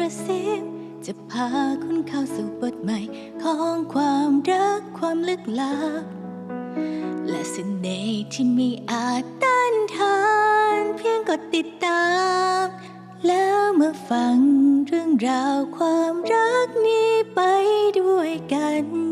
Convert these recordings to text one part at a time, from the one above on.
ระซิบจะพาคุณเข้าสู่บทใหม่ของความรักความลึกลับ และเสน่ห์ที่มีอาจต้านทาน เพียงกดติดตาม แล้วเมื่อฟังเรื่องราวความรักนี้ไปด้วยกัน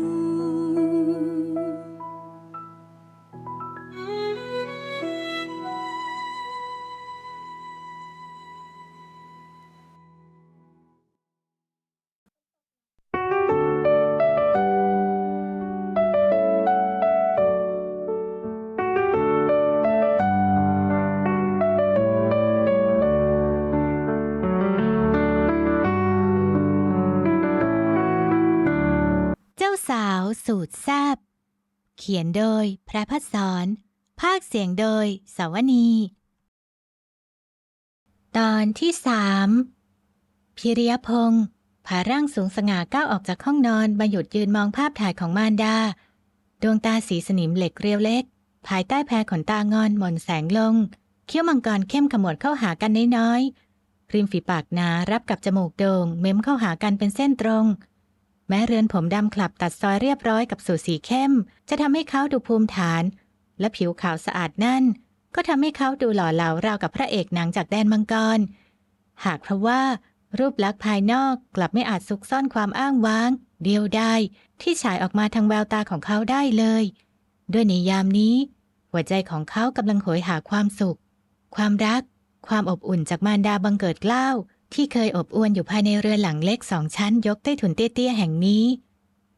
สูตรแซบเขียนโดยพระพัฒสอนภาคเสียงโดยสวนี ตอนที่สามพิริยพงศ์ผาร่างสูงสง่าก้าวออกจากห้องนอนมาหยุดยืนมองภาพถ่ายของมารดา ดวงตาสีสนิมเหล็กเรียวเล็ก ภายใต้แพรขนตางอนหม่นแสงลง เขี้ยวมังกรเข้มขมวดเข้าหากันน้อยๆริมฝีปากหนารับกับจมูกโด่งเม้มเข้าหากันเป็นเส้นตรง แม้เรือนผมดำคลับตัดซอยเรียบร้อยกับสูสีเข้ม จะทำให้เขาดูภูมิฐาน และผิวขาวสะอาดนั่น ก็ทำให้เขาดูหล่อเหลาราวกับพระเอกหนังจากแดนมังกร หากเพราะว่า รูปลักษณ์ภายนอกกลับไม่อาจซุกซ่อนความอ้างว้าง เดียวได้ที่ฉายออกมาทางแววตาของเขาได้เลย ด้วยในยามนี้ หัวใจของเขากำลังโหยหาความสุข ความรัก ความอบอุ่นจากมารดาบังเกิดเกล้าว ที่เคยอบอวลอยู่ภายในเรือนหลังเล็กสองชั้นยกใต้ถุนเตี้ยๆแห่งนี้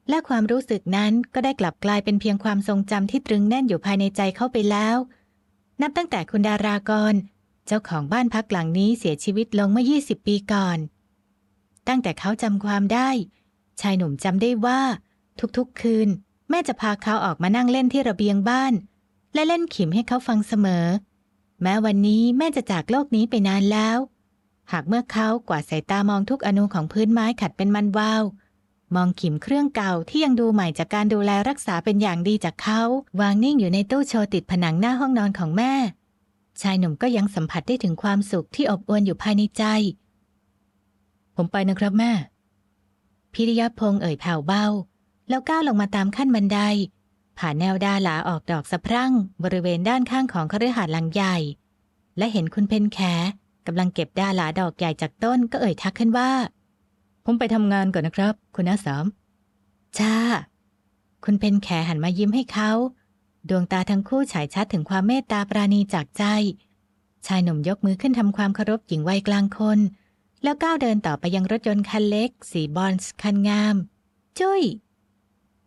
และความรู้สึกนั้นก็ได้กลับกลายเป็นเพียงความทรงจำที่ตรึงแน่นอยู่ภายในใจเขาไปแล้ว นับตั้งแต่คุณดารากร เจ้าของบ้านพักหลังนี้เสียชีวิตลงเมื่อ 20 ปีก่อน ตั้งแต่เขาจำความได้ ชายหนุ่มจำได้ว่า ทุกๆคืน แม่จะพาเขาออกมานั่งเล่นที่ระเบียงบ้าน และเล่นขิมให้เขาฟังเสมอ แม้วันนี้แม่จะจากโลกนี้ไปนานแล้ว หากเมื่อเขากวาดสายตามองทุกอนูของพื้นไม้ขัดเป็นมันวาวมองขิมเครื่องเก่าที่ยังดูใหม่จากการดูแลรักษาเป็นอย่างดีจากเขา วางนิ่งอยู่ในตู้โชว์ติดผนังหน้าห้องนอนของแม่ ชายหนุ่มก็ยังสัมผัสได้ถึงความสุขที่อบอวลอยู่ภายในใจ ผมไปนะครับแม่ พิริยพงษ์เอ่ยแผ่วเบา แล้วก้าวลงมาตามขั้นบันได ผ่านแนวดาหลาออกดอกสะพรั่ง บริเวณด้านข้างของคฤหาสน์หลังใหญ่ และเห็นคุณเพนแข กำลังเก็บดาหลาดอกใหญ่จากต้นก็เอ่ยทักขึ้นว่า ผมไปทำงานก่อนนะครับ คุณน้าสามจ้า คุณเพนแขหันมายิ้มให้เขา ดวงตาทั้งคู่ฉายชัดถึงความเมตตาปราณีจากใจ ชายหนุ่มยกมือขึ้นทำความเคารพหญิงวัยกลางคน แล้วก้าวเดินต่อไปยังรถยนต์คันเล็ก สีบอนซ์คันงาม จุ้ย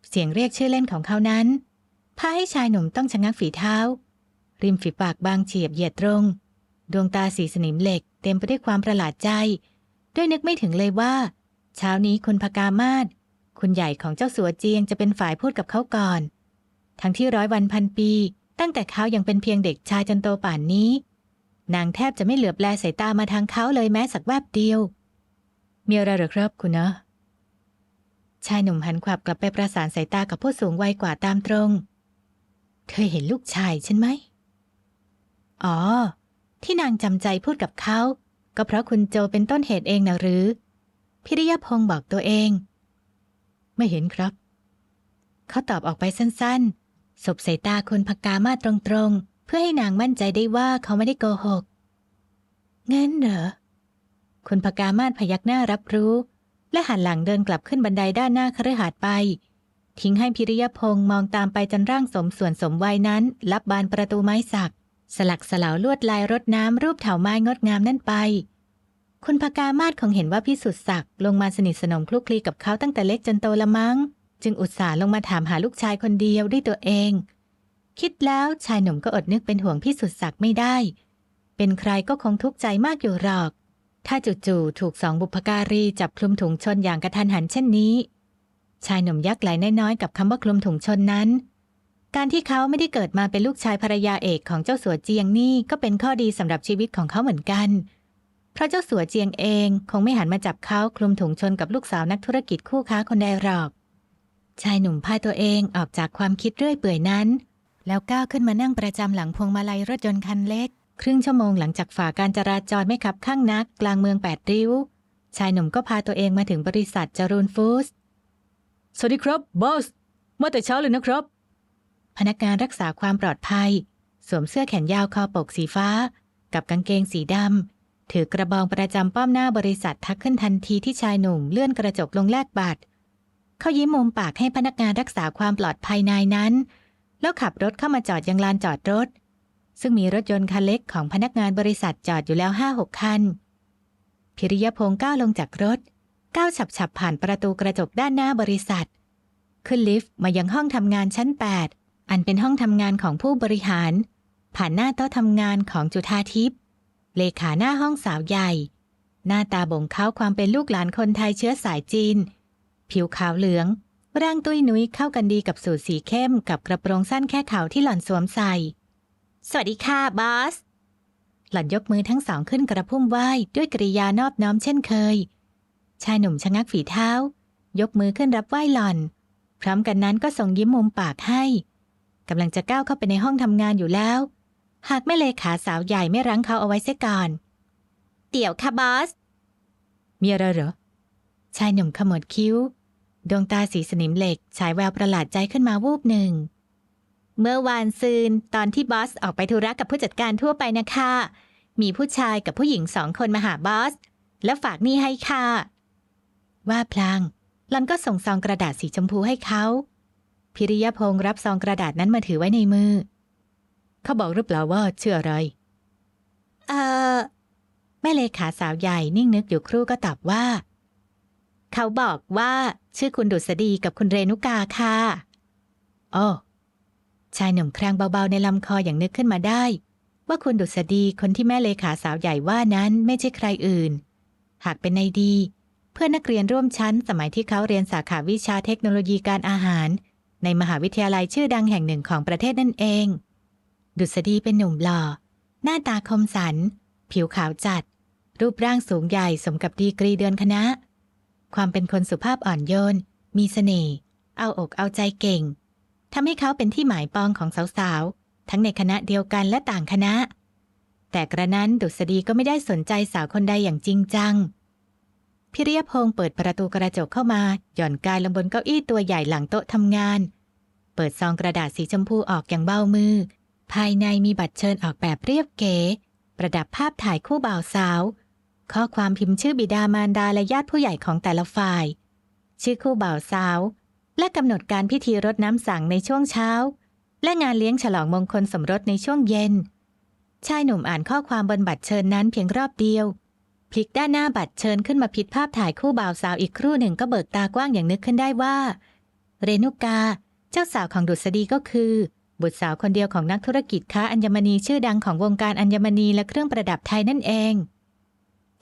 เสียงเรียกชื่อเล่นของเขานั้นพาให้ชายหนุ่มต้องชะงักฝีเท้า ริมฝีปากบางเฉียบเหยียดตรง ดวงตาสีสนิมเหล็กเต็มไปด้วยความประหลาดใจ ด้วยนึกไม่ถึงเลยว่า เช้านี้คุณพกามาศคุณใหญ่ของเจ้าสัวเจียงจะเป็นฝ่ายพูดกับเขาก่อน ทั้งที่ร้อยวันพันปี ตั้งแต่เขายังเป็นเพียงเด็กชายจนโตป่านนี้ นางแทบจะไม่เหลือบแลสายตามาทางเขาเลยแม้สักแวบเดียว มีอะไรหรือครับคุณนะชายหนุ่มหันขวับกลับไปประสานสายตากับผู้สูงวัยกว่าตามตรงเคยเห็นลูกชายฉันไหม อ๋อ ที่นางจำใจพูดกับเขา ก็เพราะคุณโจเป็นต้นเหตุเองนะหรือ พิริยพงศ์บอกตัวเอง ไม่เห็นครับ เขาตอบออกไปสั้นๆ สบสายตาคุณพกามาตรงๆ เพื่อให้นางมั่นใจได้ว่าเขาไม่ได้โกหกงั้นเหรอคุณพกามาศพยักหน้ารับรู้ และหันหลังเดินกลับขึ้นบันไดด้านหน้าคฤหาสน์ไป ทิ้งให้พิริยพงศ์มองตามไปจนร่างสมส่วนสมวัยนั้น ลับบานประตูไม้สัก สลักสลาวลวดลายรดน้ำรูปเถาไม้งดงามนั่นไป คุณพกามาศคงเห็นว่าพิสุทธิ์ศักดิ์ลงมาสนิทสนมคลุกคลีกับเขาตั้งแต่เล็กจนโตละมั้ง จึงอุตส่าห์ลงมาถามหาลูกชายคนเดียวด้วยตัวเอง คิดแล้วชายหนุ่มก็อดนึกเป็นห่วงพิสุทธิ์ศักดิ์ไม่ได้ เป็นใครก็คงทุกข์ใจมากอยู่หรอก ถ้าจู่ๆถูกสองบุพการีจับคลุมถุงชนอย่างกระทันหันเช่นนี้ ชายหนุ่มยักษ์ไหลน้อยๆกับคำว่าคลุมถุงชนนั้น การที่เขาไม่ได้เกิดมาเป็นลูกชายภรรยาเอกของเจ้าสัวเจียงนี่ก็เป็นข้อดีสำหรับชีวิตของเขาเหมือนกัน เพราะเจ้าสัวเจียงเองคงไม่หันมาจับเขาคลุมถุงชนกับลูกสาวนักธุรกิจคู่ค้าคนใดหรอก ชายหนุ่มพาตัวเองออกจากความคิดเรื่อยเปื่อยนั้น แล้วก้าวขึ้นมานั่งประจำหลังพวงมาลัยรถยนต์คันเล็ก ครึ่งชั่วโมงหลังจากฝ่าการจราจรไม่ขับข้างนัก กลางเมืองแปดริ้ว ชายหนุ่มก็พาตัวเองมาถึงบริษัทจรูนฟู้ดสวัสดีครับบอสมาแต่เช้าเลยนะครับ พนักงานรักษาความปลอดภัย สวมเสื้อแขนยาวคอปกสีฟ้า กับกางเกงสีดำถือกระบองประจำป้อมหน้าบริษัททักขึ้นทันทีที่ชายหนุ่มเลื่อนกระจกลงแลกบัตรเขายิ้มมุมปากให้พนักงานรักษาความปลอดภัยนายนั้น แล้วขับรถเข้ามาจอดยังลานจอดรถ ซึ่งมีรถยนต์คันเล็กของพนักงานบริษัทจอดอยู่แล้วห้าหกคัน พิริยพงศ์ก้าวลงจากรถก้าวฉับๆผ่านประตูกระจกด้านหน้าบริษัท ขึ้นลิฟต์มายังห้องทำงานชั้น 8 อันเป็นห้องทำงานของผู้บริหาร ผ่านหน้าโต๊ะทำงานของจุธาทิพย์เลขาหน้าห้องสาวใหญ่ หน้าตาบ่งเขาความเป็นลูกหลานคนไทยเชื้อสายจีน ผิวขาวเหลือง ร่างตุ้ยนุ้ยเข้ากันดีกับสูทสีเข้มกับกระโปรงสั้นแค่เข่าที่หล่อนสวมใส่ สวัสดีค่ะบอส หล่อนยกมือทั้งสองขึ้นกระพุ่มไหว้ด้วยกริยานอบน้อมเช่นเคย ชายหนุ่มชะงักฝีเท้า ยกมือขึ้นรับไหว้หล่อน พร้อมกันนั้นก็ส่งยิ้มมุมปากให้ กำลังจะก้าวเข้าไปในห้องทำงานอยู่แล้ว หากแม่เลขาสาวใหญ่ไม่รั้งเขาเอาไว้เสียก่อนเดี๋ยวค่ะบอส มีอะไรเหรอ ชายหนุ่มขมวดคิ้ว ดวงตาสีสนิมเหล็ก ฉายแววประหลาดใจขึ้นมาวูบหนึ่ง เมื่อวานซืนตอนที่บอสออกไปธุระกับผู้จัดการทั่วไปนะคะ มีผู้ชายกับผู้หญิงสองคนมาหาบอส แล้วฝากหนี่ให้ค่ะ ว่าพลางหลอนก็ส่งซองกระดาษสีชมพูให้เขา พิริยพงศ์รับซองกระดาษนั้นมาถือไว้ในมือ เขาบอกหรือเปล่าว่าชื่ออะไร เอ่อแม่เลขาสาวใหญ่นิ่งนึกอยู่ครู่ก็ตอบว่า เขาบอกว่าชื่อคุณดุษฎีกับคุณเรนุกาค่ะอ้อชายหนุ่มครางเบาๆในลำคออย่างนึกขึ้นมาได้ ว่าคุณดุษฎีคนที่แม่เลขาสาวใหญ่ว่านั้นไม่ใช่ใครอื่น หากเป็นในดี เพื่อนนักเรียนร่วมชั้นสมัยที่เขาเรียนสาขาวิชาเทคโนโลยีการอาหาร ในมหาวิทยาลัยชื่อดังแห่งหนึ่งของประเทศนั่นเอง ดุษฎีเป็นหนุ่มหล่อ หน้าตาคมสัน ผิวขาวจัด รูปร่างสูงใหญ่สมกับดีกรีเดือนคณะ ความเป็นคนสุภาพอ่อนโยน มีเสน่ห์ เอาอกเอาใจเก่ง ทำให้เขาเป็นที่หมายปองของสาวๆ ทั้งในคณะเดียวกันและต่างคณะ แต่กระนั้นดุษฎีก็ไม่ได้สนใจสาวคนใดอย่างจริงจัง พิริยพงศ์เปิดประตูกระจกเข้ามา หย่อนกายลงบนเก้าอี้ตัวใหญ่หลังโต๊ะทำงาน เปิดซองกระดาษสีชมพูออกอย่างเบามือ ภายในมีบัตรเชิญออกแบบเรียบเก๋ ประดับภาพถ่ายคู่บ่าวสาว ข้อความพิมพ์ชื่อบิดามารดาและญาติผู้ใหญ่ของแต่ละฝ่าย ชื่อคู่บ่าวสาว และกำหนดการพิธีรดน้ำสังในช่วงเช้า และงานเลี้ยงฉลองมงคลสมรสในช่วงเย็น ชายหนุ่มอ่านข้อความบนบัตรเชิญนั้นเพียงรอบเดียว พลิกด้านหน้าบัตรเชิญขึ้นมาพิดภาพถ่ายคู่บ่าวสาวอีกครู่หนึ่งก็เบิกตากว้างอย่างนึกขึ้นได้ว่า เรนุกา เจ้าสาวของดุษฎีก็คือ บุตรสาวคนเดียวของนักธุรกิจค้าอัญมณีชื่อดังของวงการอัญมณีและเครื่องประดับไทยนั่นเอง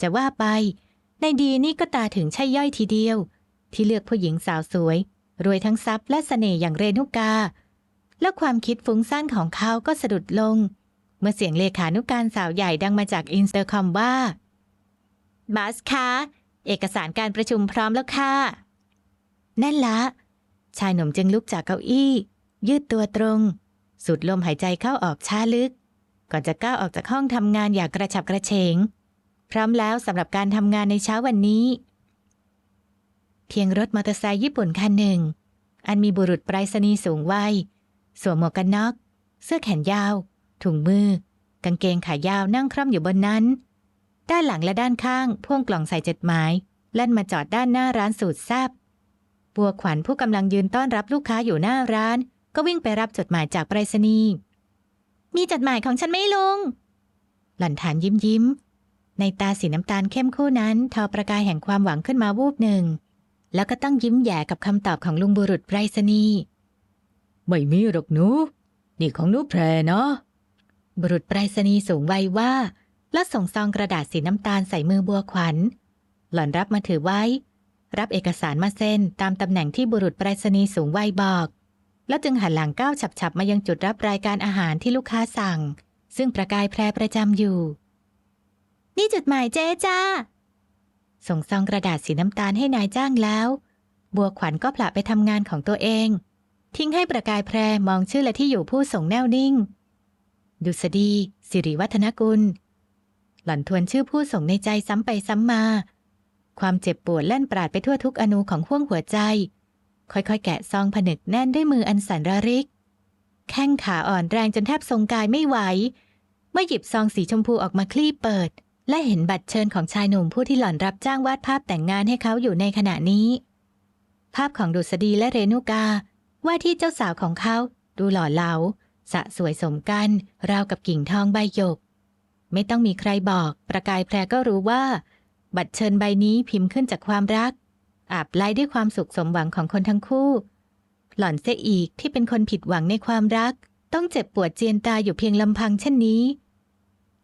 จะว่าไปในดีนี่ก็ตาถึงใช่ย่อยทีเดียว ที่เลือกผู้หญิงสาวสวย รวยทั้งทรัพย์และเสน่ห์อย่างเรนุกา และความคิดฟุ้งซ่านของเขาก็สะดุดลง เมื่อเสียงเลขานุการสาวใหญ่ดังมาจากอินสตาคอมว่า บัสคะเอกสารการประชุมพร้อมแล้วค่ะนั่นละ ชายหนุ่มจึงลุกจากเก้าอี้ ยืดตัวตรง สูดลมหายใจเข้าออกช้าลึก ก่อนจะก้าวออกจากห้องทำงานอย่างกระฉับกระเฉง พร้อมแล้วสำหรับการทำงานในเช้าวันนี้ เพียงรถมอเตอร์ไซค์ญี่ปุ่นคันหนึ่ง อันมีบุรุษไปรษณีย์สูงวัยสวมหมวกกันน็อก เสื้อแขนยาว ถุงมือ กางเกงขายาวนั่งคร่อมอยู่บนนั้น ด้านหลังและด้านข้าง พ่วงกล่องใส่จดหมายแล่นมาจอดด้านหน้าร้านสูตรแซบบัวขวัญผู้กำลังยืนต้อนรับลูกค้าอยู่หน้าร้าน ก็วิ่งไปรับจดหมายจากไปรษณีย์มีจดหมายของฉันไหมลุง หล่อนฐานยิ้มยิ้ม ในตาสีน้ำตาลเข้มคู่นั้นทอประกายแห่งความหวังขึ้นมาวูบหนึ่ง แล้วก็ต้องยิ้มแย่กับคำตอบของลุงบุรุษไปรษณีย์ไม่มีหรอกหนู นี่ของหนูแพรเนาะบุรุษไปรษณีย์สูงวัยว่า แล้วส่งซองกระดาษสีน้ำตาลใส่มือบัวขวัญ หล่อนรับมาถือไว้ รับเอกสารมาเซ็นตามตำแหน่งที่บุรุษไปรษณีย์สูงวัยบอก แล้วจึงหันหลังก้าวฉับๆ มายังจุดรับรายการอาหารที่ลูกค้าสั่ง ซึ่งประกายแพรประจำอยู่ นี่จดหมายเจ๊จ้า ส่งซองกระดาษสีน้ำตาลให้นายจ้างแล้ว บัวขวัญก็ผละไปทำงานของตัวเอง ทิ้งให้ประกายแพรมองชื่อและที่อยู่ผู้ส่งแนวนิ่ง ดุษฎีสิริวัฒนกุล หล่อนทวนชื่อผู้ส่งในใจซ้ำไปซ้ำมา ความเจ็บปวดแล่นปราดไปทั่วทุกอนูของห้วงหัวใจ ค่อยๆ แกะซองผนึกแน่นด้วยมืออันสันระริก แข้งขาอ่อนแรงจนแทบทรงกายไม่ไหว เมื่อหยิบซองสีชมพูออกมาคลี่เปิด และเห็นบัตรเชิญของชายหนุ่มผู้ที่หล่อนรับจ้างวาดภาพแต่งงานให้เขาอยู่ในขณะนี้ ภาพของดุษฎีและเรนุกา ว่าที่เจ้าสาวของเขา ดูหล่อเหลาสะสวยสมกัน ราวกับกิ่งทองใบหยก ไม่ต้องมีใครบอก ประกายแพรก็รู้ว่า บัตรเชิญใบนี้พิมพ์ขึ้นจากความรัก อาบไล้ด้วยความสุขสมหวังของคนทั้งคู่ หล่อนเสียอีกที่เป็นคนผิดหวังในความรัก ต้องเจ็บปวดเจียนตาอยู่เพียงลำพังเช่นนี้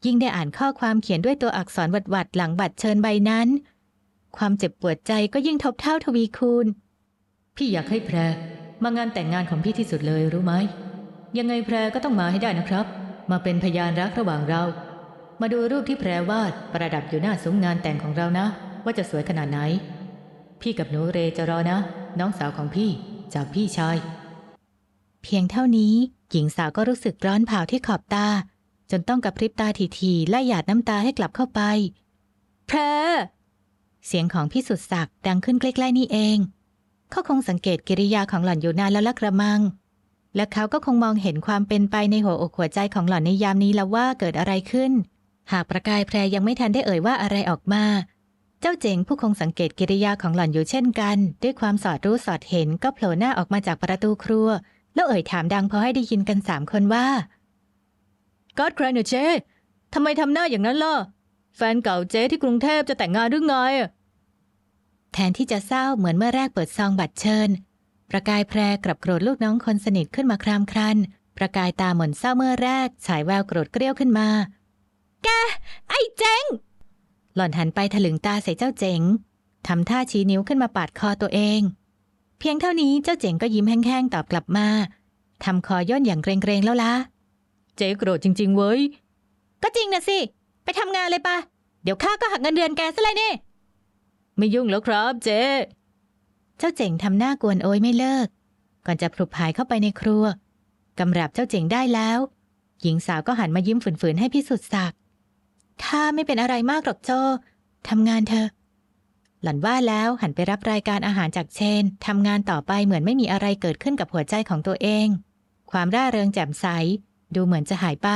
ยิ่งได้อ่านข้อความเขียนด้วยตัวอักษรหวัดๆหลังบัตรเชิญใบนั้น ความเจ็บปวดใจก็ยิ่งทบเท่าทวีคูณ พี่อยากให้แพรมางานแต่งงานของพี่ที่สุดเลยรู้ไหมยังไงแพรก็ต้องมาให้ได้นะครับ มาเป็นพยานรักระหว่างเรา มาดูรูปที่แพรวาดประดับอยู่หน้าซุ้มงานแต่งของเรานะ ว่าจะสวยขนาดไหน พี่กับหนูเรจะรอนะ น้องสาวของพี่จากพี่ชาย เพียงเท่านี้ หญิงสาวก็รู้สึกร้อนเผาที่ขอบตา จนต้องกระพริบตาทีๆไล่หยาดน้ำตาให้กลับเข้าไป แพรเสียงของพี่สุดศักดิ์ดังขึ้นใกล้ๆนี่เอง เขาคงสังเกตกิริยาของหล่อนอยู่นานแล้วละกระมัง และเขาก็คงมองเห็นความเป็นไปในหัวอกหัวใจของหล่อนในยามนี้แล้วว่าเกิดอะไรขึ้น หากประกายแพรยังไม่ทันได้เอ่ยว่าอะไรออกมา เจ้าเจ๋งผู้คงสังเกตกิริยาของหล่อนอยู่เช่นกัน ด้วยความสอดรู้สอดเห็นก็โผล่หน้าออกมาจากประตูครัว แล้วเอ่ยถามดังพอให้ได้ยินกันสามคนว่าก็อดใครเนเจ๊ทำไมทำหน้าอย่างนั้นล่ะ แฟนเก่าเจ๊ที่กรุงเทพจะแต่งงานหรือไง แทนที่จะเศร้าเหมือนเมื่อแรกเปิดซองบัตรเชิญ ประกายแพรกลับโกรธลูกน้องคนสนิทขึ้นมาครามครัน ประกายตาหม่นเศร้าเมื่อแรก ฉายแววโกรธเกรี้ยวขึ้นมา แก ไอ้เจ๋ง หล่อนหันไปถลึงตาใส่เจ้าเจ๋งทำท่าชี้นิ้วขึ้นมาปาดคอตัวเอง เพียงเท่านี้เจ้าเจ๋งก็ยิ้มแห้งๆตอบกลับมาทำคอย่นอย่างเกรงๆแล้วล่ะ เจ๊โกรธจริง ๆ เว้ย ก็จริงนะสิ ไปทำงานเลยปะเดี๋ยวข้าก็หักเงินเดือนแกซะเลยนี่ ไม่ยุ่งแล้วครับเจ๊ เจ้าเจ๋งทำหน้ากวนโอยไม่เลิก ก่อนจะพลุบหายเข้าไปในครัวกำรับเจ้าเจ๋งได้แล้ว หญิงสาวก็หันมายิ้มฝืนๆให้พี่สุดศักดิ์ ถ้าไม่เป็นอะไรมากหรอกโจทำงานเธอะหล่อนว่าแล้วหันไปรับรายการอาหารจากเชนทำงานต่อไปเหมือนไม่มีอะไรเกิดขึ้นกับหัวใจของตัวเอง ความร่าเริงแจ่มใส ดูเหมือนจะหายไป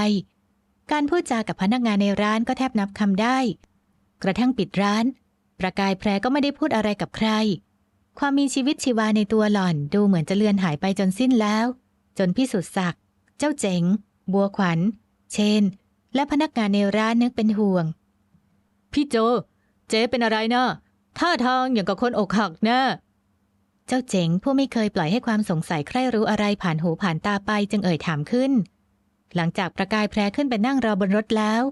การพูดจากับพนักงานในร้านก็แทบนับคำได้ กระทั่งปิดร้าน ประกายแพรก็ไม่ได้พูดอะไรกับใคร ความมีชีวิตชีวาในตัวหล่อนดูเหมือนจะเลือนหายไปจนสิ้นแล้ว จนพี่สุดศักดิ์เจ้าเจ๋ง บัวขวัญ เชน และพนักงานในร้านนึกเป็นห่วง พี่โจ เจ๊เป็นอะไรนะท่าทางอย่างกับคนอกหักนะเจ้าเจ๋งผู้ไม่เคยปล่อยให้ความสงสัยใคร่รู้อะไรผ่านหูผ่านตาไปจึงเอ่ยถามขึ้น หลังจากประกายแพรขึ้นไปนั่งรอบนรถแล้ว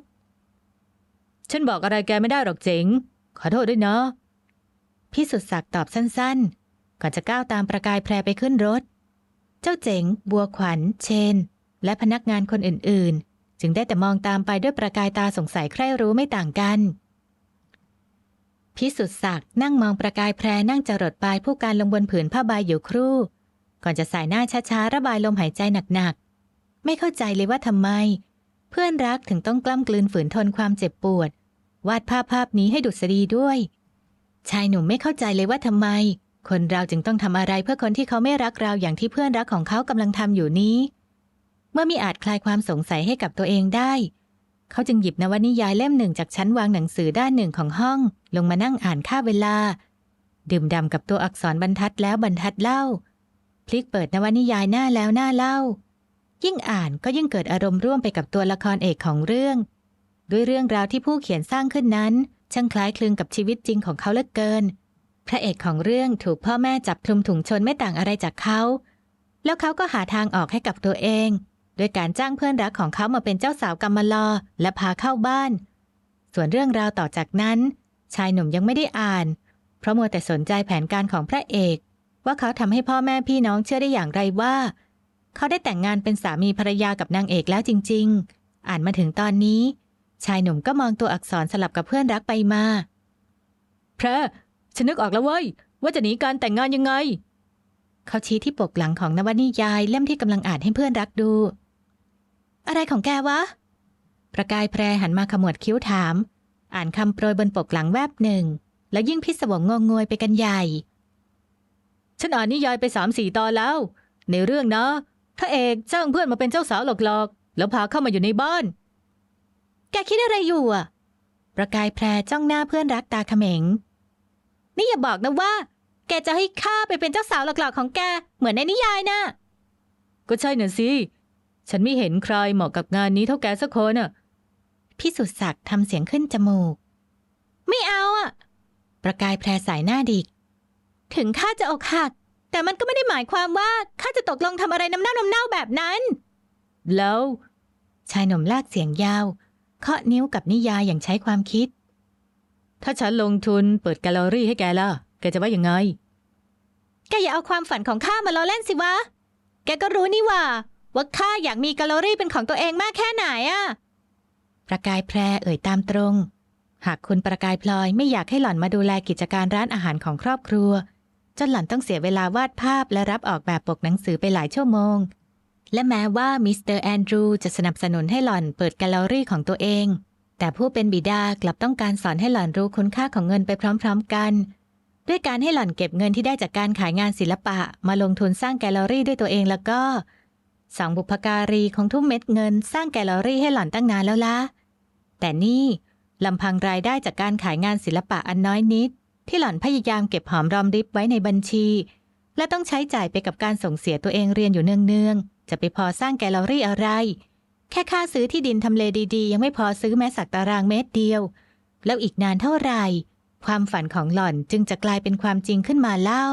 ฉันบอกอะไรแกไม่ได้หรอกเจ๋ง ขอโทษด้วยเนาะพี่สุดศักดิ์ตอบสั้นๆ ก่อนจะก้าวตามประกายแพรไปขึ้นรถ เจ้าเจ๋ง บัวขวัญ เชน และพนักงานคนอื่นๆ จึงได้แต่มองตามไปด้วยประกายตาสงสัยใคร่รู้ไม่ต่างกัน พิสุทธิ์ศักดิ์นั่งมองประกายแพรนั่งจรดปลายผู้การลงบนผืนผ้าใบอยู่ครู่ ก่อนจะสายหน้าช้าๆระบายลมหายใจหนักๆ ไม่เข้าใจเลยว่าทำไม เพื่อนรักถึงต้องกล้ำกลืนฝืนทนความเจ็บปวด วาดภาพภาพนี้ให้ดุษฎีด้วย ชายหนุ่มไม่เข้าใจเลยว่าทำไม คนเราจึงต้องทำอะไรเพื่อคนที่เขาไม่รักเราอย่างที่เพื่อนรักของเขากำลังทำอยู่นี้ เมื่อมีอาจคลายความสงสัยให้กับตัวเองได้ เขาจึงหยิบนวนิยายเล่มหนึ่งจากชั้นวางหนังสือด้านหนึ่งของห้อง ลงมานั่งอ่านค่าเวลา ดื่มด่ำกับตัวอักษรบรรทัดแล้วบรรทัดเล่า พลิกเปิดนวนิยายหน้าแล้วหน้าเล่า ยิ่งอ่านก็ยิ่งเกิดอารมณ์ร่วมไปกับตัวละครเอกของเรื่อง ด้วยเรื่องราวที่ผู้เขียนสร้างขึ้นนั้น ช่างคล้ายคลึงกับชีวิตจริงของเขาเหลือเกิน พระเอกของเรื่องถูกพ่อแม่จับคลุมถุงชนไม่ต่างอะไรจากเขาแล้วเขาก็หาทางออกให้กับตัวเอง ด้วยการจ้างเพื่อนรักของเขามาเป็นเจ้าสาวกำมลอและพาเข้าบ้าน ส่วนเรื่องราวต่อจากนั้น ชายหนุ่มยังไม่ได้อ่าน เพราะมัวแต่สนใจแผนการของพระเอก ว่าเขาทำให้พ่อแม่พี่น้องเชื่อได้อย่างไรว่า เขาได้แต่งงานเป็นสามีภรรยากับนางเอกแล้วจริง ๆ อ่านมาถึงตอนนี้ ชายหนุ่มก็มองตัวอักษรสลับกับเพื่อนรักไปมาแพรฉันนึกออกแล้วเว้ยว่าจะหนีการแต่งงานยังไง เขาชี้ที่ปกหลังของนวนิยายเล่มที่กำลังอ่านให้เพื่อนรักดู อะไรของแกวะ ประกายแพรหันมาขมวดคิ้วถาม อ่านคำโปรยบนปกหลังแวบหนึ่ง แล้วยิ่งพิศวงงงงวยไปกันใหญ่ ฉันอ่านนิยายไปสามสี่ตอนแล้ว ในเรื่องนะพระเอกจ้างเพื่อนมาเป็นเจ้าสาวหลอกๆ แล้วพาเข้ามาอยู่ในบ้าน แกคิดอะไรอยู่อะ ประกายแพรจ้องหน้าเพื่อนรักตาเขม็ง นี่อย่าบอกนะว่า แกจะให้ข้าไปเป็นเจ้าสาวหลอกๆของแกเหมือนในนิยายนะก็ใช่น่ะสิ ฉันไม่เห็นใครเหมาะกับงานนี้เท่าแกสักคนอะพี่สุดศักดิ์ทำเสียงขึ้นจมูก ไม่เอาอะประกายแพรสายหน้าดิก ถึงข้าจะอกหัก แต่มันก็ไม่ได้หมายความว่าข้าจะตกลงทำอะไรน้ำเน่าน้ำเน่าแบบนั้น แล้ว ชายหนุ่มลากเสียงยาวเคาะนิ้วกับนิยายอย่างใช้ความคิด ถ้าฉันลงทุนเปิดแกลเลอรี่ให้แกล่ะ แกจะว่ายังไง แกอย่าเอาความฝันของข้ามาล้อเล่นสิวะ แกก็รู้นี่หว่า ว่าข้าอยากมีแกลเลอรี่เป็นของตัวเองมากแค่ไหนอะประกายแพรเอ่ยตามตรง หากคุณประกายพลอยไม่อยากให้หล่อนมาดูแลกิจการร้านอาหารของครอบครัว จนหล่อนต้องเสียเวลาวาดภาพและรับออกแบบปกหนังสือไปหลายชั่วโมง และแม้ว่ามิสเตอร์แอนดรูจะสนับสนุนให้หล่อนเปิดแกลเลอรี่ของตัวเอง แต่ผู้เป็นบิดากลับต้องการสอนให้หล่อนรู้คุณค่าของเงินไปพร้อม ๆ กัน ด้วยการให้หล่อนเก็บเงินที่ได้จากการขายงานศิลปะ มาลงทุนสร้างแกลเลอรี่ด้วยตัวเองแล้วก็ สองบุพการีคงทุ่มเม็ดเงินสร้างแกลเลอรี่ให้หล่อนตั้งนานแล้วล่ะแต่นี่ลำพังรายได้จากการขายงานศิลปะอันน้อยนิด ที่หล่อนพยายามเก็บหอมรอมริบไว้ในบัญชี และต้องใช้จ่ายไปกับการส่งเสียตัวเองเรียนอยู่เนืองๆ จะไปพอสร้างแกลเลอรี่อะไร แค่ค่าซื้อที่ดินทำเลดีๆ ยังไม่พอซื้อแม้สักตารางเมตรเดียว แล้วอีกนานเท่าไหร่ ความฝันของหล่อนจึงจะกลายเป็นความจริงขึ้นมาเล่า